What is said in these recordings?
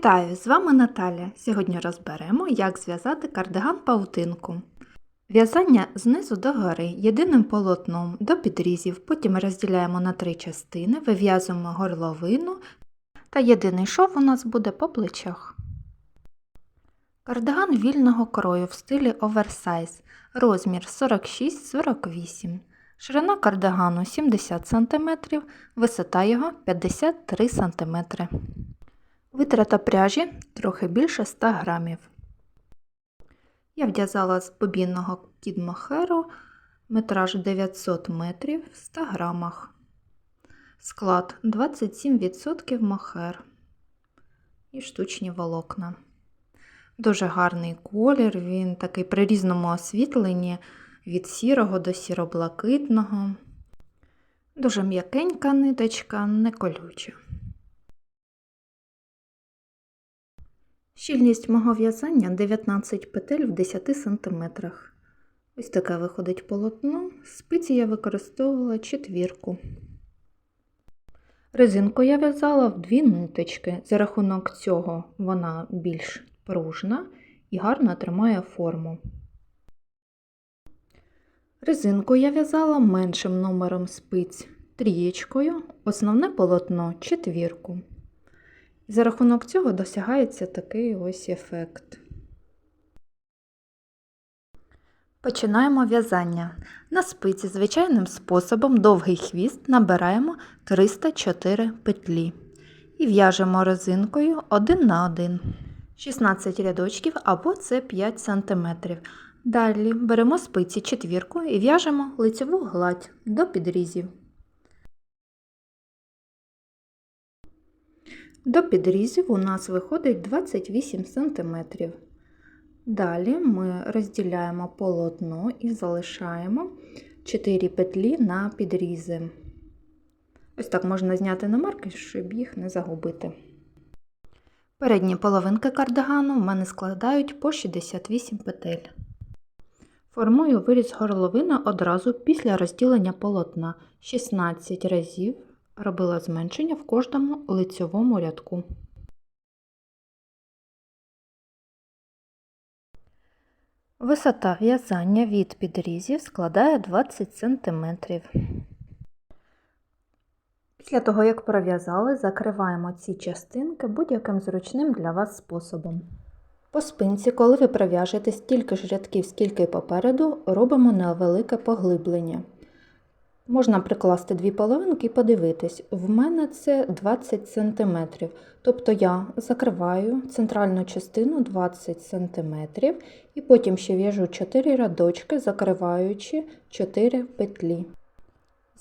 Вітаю! З вами Наталя. Сьогодні розберемо, як зв'язати кардиган паутинку. В'язання знизу до гори єдиним полотном до підрізів, потім розділяємо на три частини, вив'язуємо горловину та єдиний шов у нас буде по плечах. Кардиган вільного крою в стилі оверсайз, розмір 46-48, ширина кардигану 70 см, висота його 53 см. Витрата пряжі трохи більше 100 грамів. Я в'язала з бобінного кідмохеру метраж 900 метрів в 100 грамах. Склад 27% мохер і штучні волокна. Дуже гарний колір, він такий при різному освітленні від сірого до сіроблакитного. Дуже м'якенька ниточка, не колюча. Щільність мого в'язання 19 петель в 10 см. Ось таке виходить полотно. Спиці я використовувала четвірку. Резинку я в'язала в дві ниточки. За рахунок цього вона більш пружна і гарно тримає форму. Резинку я в'язала меншим номером спиць трієчкою, основне полотно четвірку. За рахунок цього досягається такий ось ефект. Починаємо в'язання. На спиці звичайним способом довгий хвіст набираємо 304 петлі і в'яжемо резинкою 1 на 1. 16 рядочків або це 5 см. Далі беремо спиці четвірку і в'яжемо лицеву гладь до підрізів. До підрізів у нас виходить 28 см. Далі ми розділяємо полотно і залишаємо 4 петлі на підрізи. Ось так можна зняти на марки, щоб їх не загубити. Передні половинки кардигану в мене складають по 68 петель. Формую виріз горловини одразу після розділення полотна 16 разів робила зменшення в кожному лицьовому рядку. Висота в'язання від підрізів складає 20 см. Після того, як пров'язали, закриваємо ці частинки будь-яким зручним для вас способом. По спинці, коли ви пров'яжете стільки ж рядків, скільки й попереду, робимо невелике поглиблення. Можна прикласти дві половинки і подивитись, в мене це 20 см. Тобто я закриваю центральну частину 20 см і потім ще в'яжу 4 рядочки, закриваючи 4 петлі.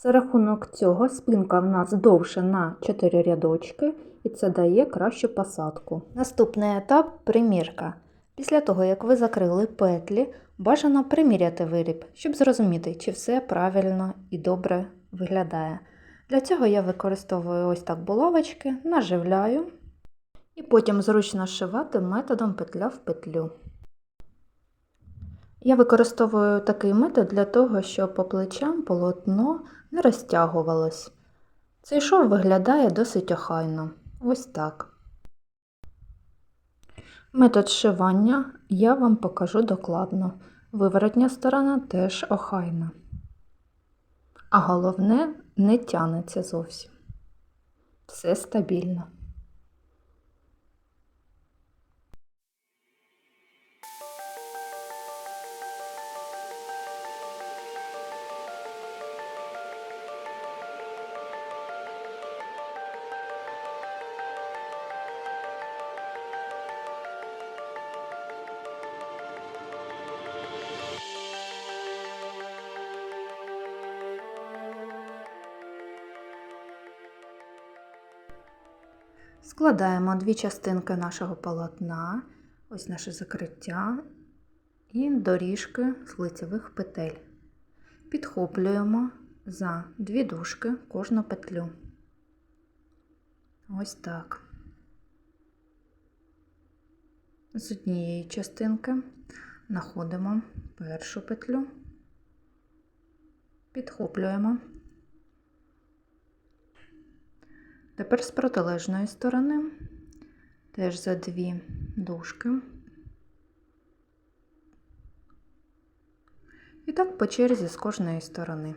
За рахунок цього спинка в нас довше на 4 рядочки, і це дає кращу посадку. Наступний етап примірка. Після того, як ви закрили петлі, бажано приміряти виріб, щоб зрозуміти, чи все правильно і добре виглядає. Для цього я використовую ось так булавочки, наживляю і потім зручно зшивати методом петля в петлю. Я використовую такий метод для того, щоб по плечам полотно не розтягувалось. Цей шов виглядає досить охайно. Ось так. Метод зшивання я вам покажу докладно. Виворотня сторона теж охайна. А головне, не тянеться зовсім. Все стабільно. Складаємо дві частинки нашого полотна, ось наше закриття і доріжки з лицевих петель. Підхоплюємо за дві дужки кожну петлю. Ось так. З однієї частинки знаходимо першу петлю, підхоплюємо. Тепер з протилежної сторони теж за дві дужки. І так по черзі з кожної сторони.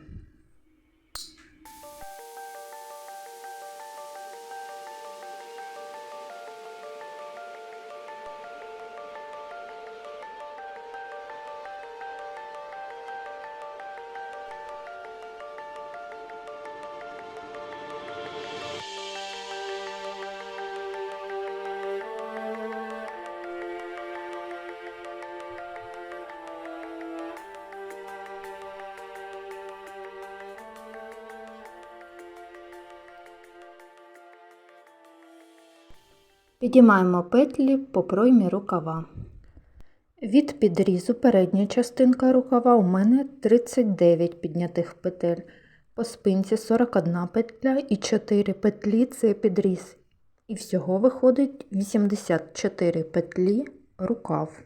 Підіймаємо петлі по проймі рукава. Від підрізу передня частинка рукава у мене 39 піднятих петель. По спинці 41 петля і 4 петлі це підріз. І всього виходить 84 петлі рукав.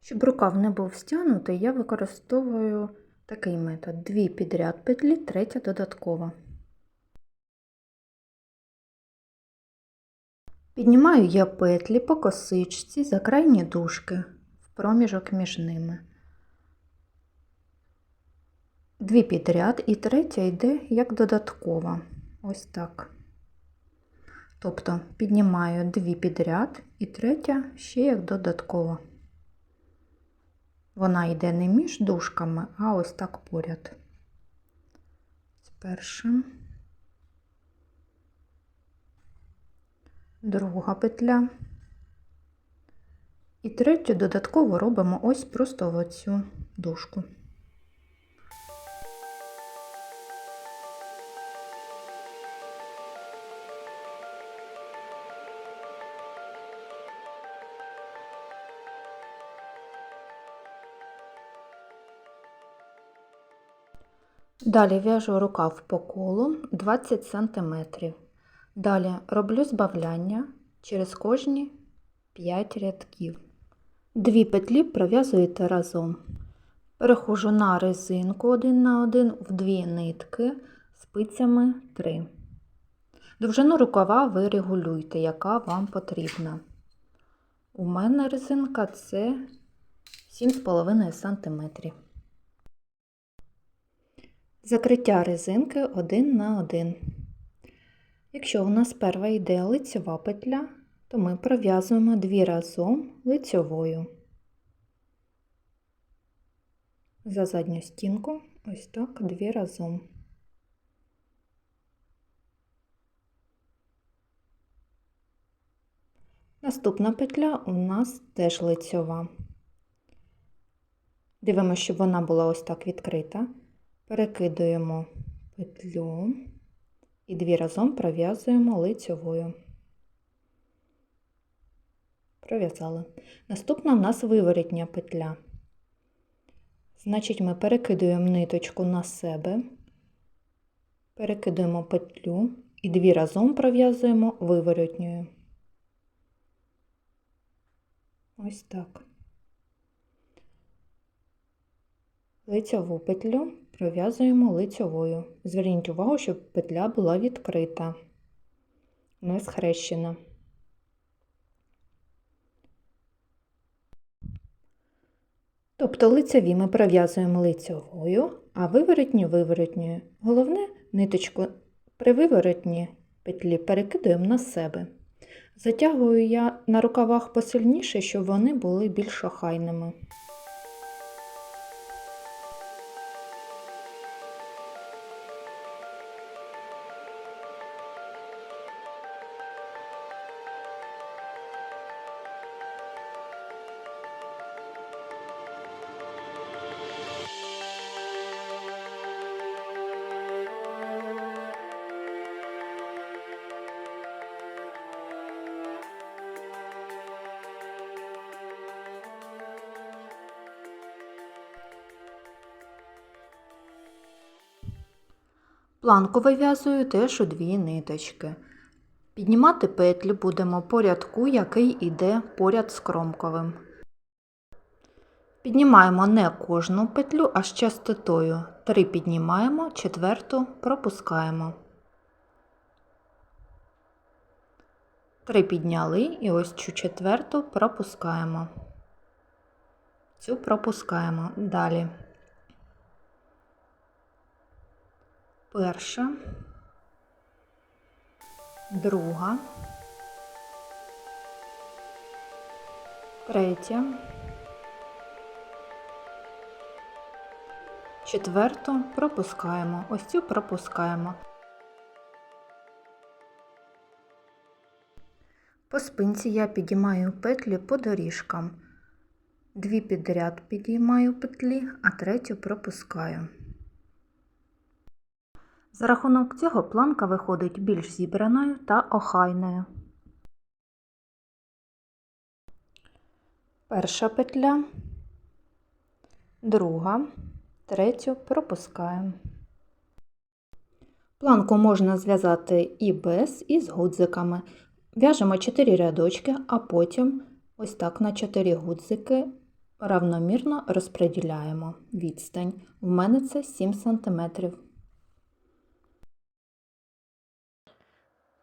Щоб рукав не був стягнутий, я використовую такий метод: дві підряд петлі, третя додаткова. Піднімаю я петлі по косичці за крайні дужки в проміжок між ними. Дві підряд і третя йде як додаткова. Ось так. Тобто піднімаю дві підряд і третя ще як додаткова. Вона йде не між дужками, а ось так поряд. З першим. Друга петля. І третю додатково робимо ось просто в оцю дужку. Далі в'яжу рукав по колу 20 см. Далі роблю збавляння через кожні 5 рядків. Дві петлі пров'язуєте разом. Перехожу на резинку один на один в дві нитки спицями 3. Довжину рукава ви регулюйте, яка вам потрібна. У мене резинка це 7,5 см. Закриття резинки один на один. Якщо у нас перша йде лицьова петля, то ми пров'язуємо дві разом лицьовою. За задню стінку ось так дві разом. Наступна петля у нас теж лицьова. Дивимося, щоб вона була ось так відкрита. Перекидуємо петлю і дві разом пров'язуємо лицьовою. Пров'язали. Наступна у нас виворітня петля. Значить, ми перекидуємо ниточку на себе, перекидуємо петлю і дві разом пров'язуємо виворотньою. Ось так. Лицьову петлю пров'язуємо лицьовою. Зверніть увагу, щоб петля була відкрита, не схрещена. Тобто лицеві ми пров'язуємо лицьовою, а виворотні виворотньою. Головне, ниточку при виворотні петлі перекидуємо на себе. Затягую я на рукавах посильніше, щоб вони були більш охайними. Планку вив'язую теж у дві ниточки. Піднімати петлі будемо по рядку, який йде поряд з кромковим. Піднімаємо не кожну петлю, а з частотою. Три піднімаємо, четверту пропускаємо. Три підняли і ось цю четверту пропускаємо. Цю пропускаємо. Далі. Перша, друга, третя, четверту пропускаємо. Ось цю пропускаємо. По спинці я підіймаю петлі по доріжкам. Дві підряд підіймаю петлі, а третю пропускаю. За рахунок цього планка виходить більш зібраною та охайною. Перша петля, друга, третю пропускаємо. Планку можна зв'язати і без, і з гудзиками. В'яжемо 4 рядочки, а потім ось так на 4 гудзики равномірно розподіляємо відстань. У мене це 7 см.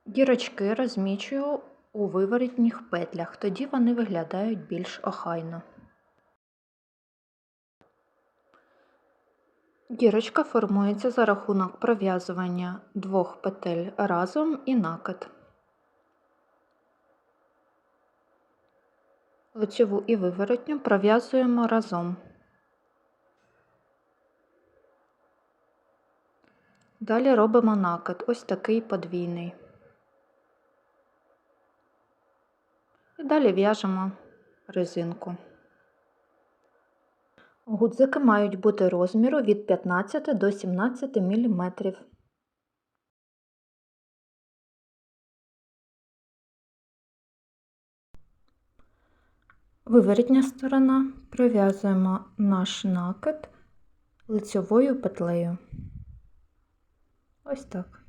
Дірочки розмічую у виворітніх петлях, тоді вони виглядають більш охайно. Дірочка формується за рахунок пров'язування двох петель разом і накид. Лицьову і виворотню пров'язуємо разом. Далі робимо накид, ось такий подвійний. І далі в'яжемо резинку. Гудзики мають бути розміру від 15 до 17 мм. Виворітня сторона пров'язуємо наш накид лицьовою петлею. Ось так.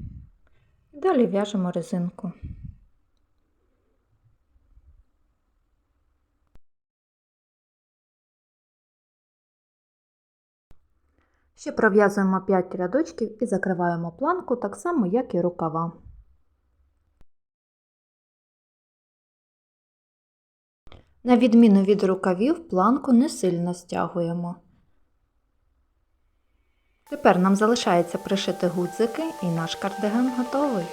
Далі в'яжемо резинку. Ще пров'язуємо 5 рядочків і закриваємо планку так само, як і рукава. На відміну від рукавів, планку не сильно стягуємо. Тепер нам залишається пришити гудзики і наш кардиган готовий.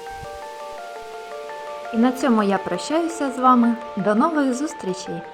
І на цьому я прощаюся з вами. До нових зустрічей!